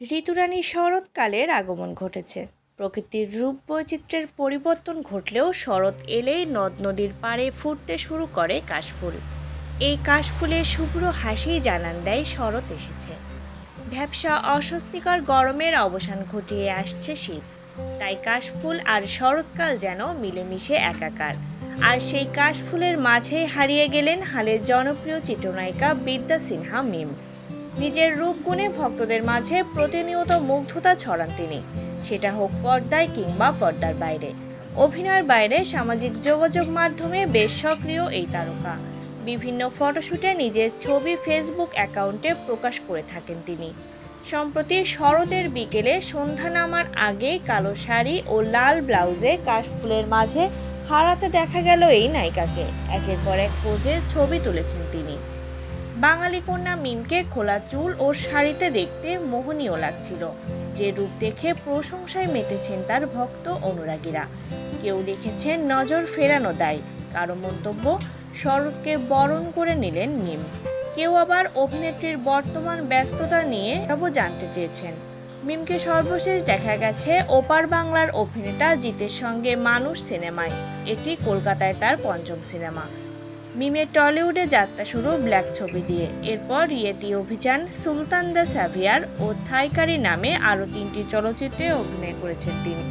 ঋতুরানী শরৎকালের আগমন ঘটেছে। প্রকৃতির রূপ বৈচিত্র্যের পরিবর্তন ঘটলেও শরৎ এলেই নদ নদীর পাড়ে ফুটতে শুরু করে কাশফুল। এই কাশফুলের শুভ্র হাসি জানান দেয় শরৎ এসেছে। ভ্যাবসা অস্বস্তিকর গরমের অবসান ঘটিয়ে আসছে শীত। তাই কাশফুল আর শরৎকাল যেন মিলেমিশে একাকার। আর সেই কাশফুলের মাঝেই হারিয়ে গেলেন হালের জনপ্রিয় চিত্রনায়িকা বিদ্যা সিনহা মিম। নিজের রূপগুণে ভক্তদের মাঝে প্রতিনিয়ত মুগ্ধতা ছড়ান তিনি। সেটা হোক পর্দায় কিংবা পর্দার বাইরে। অভিনয়ের বাইরে সামাজিক যোগাযোগ মাধ্যমে বেশ সক্রিয় এই তারকা। বিভিন্ন ফটোশুটে নিজের ছবি ফেসবুক অ্যাকাউন্টে প্রকাশ করে থাকেন তিনি। সম্প্রতি শরতের বিকেলে সন্ধ্যা নামার আগেই কালো শাড়ি ও লাল ব্লাউজে কাশফুলের মাঝে হারাতে দেখা গেল এই নায়িকাকে। একের পর এক পোজে ছবি তুলেছেন তিনি। বাঙালি কন্যা মিমকে খোলা চুল ও শাড়িতে দেখতে মোহনীয় লাগছিল। যে রূপ দেখে প্রশংসায় মেতেছেন তার ভক্ত অনুরাগীরা। কেউ লিখেছেন, নজর ফেরানো দায়। কারও মন্তব্য, স্বরূপকে বরণ করে নিলেন মিম। কেউ আবার অভিনেত্রীর বর্তমান ব্যস্ততা নিয়ে সবও জানতে চেয়েছেন। মিমকে সর্বশেষ দেখা গেছে ওপার বাংলার অভিনেতা জিতের সঙ্গে মানুষ সিনেমায়। এটি কলকাতায় তার পঞ্চম সিনেমা। মিমের টলিউডে যাত্রা শুরু ব্ল্যাক ছবি দিয়ে। এরপর রিয়েটি অভিযান, সুলতান দ্য সাভিয়ার ও থাইকারি নামে আরও তিনটি চলচ্চিত্রে অভিনয় করেছেন তিনি।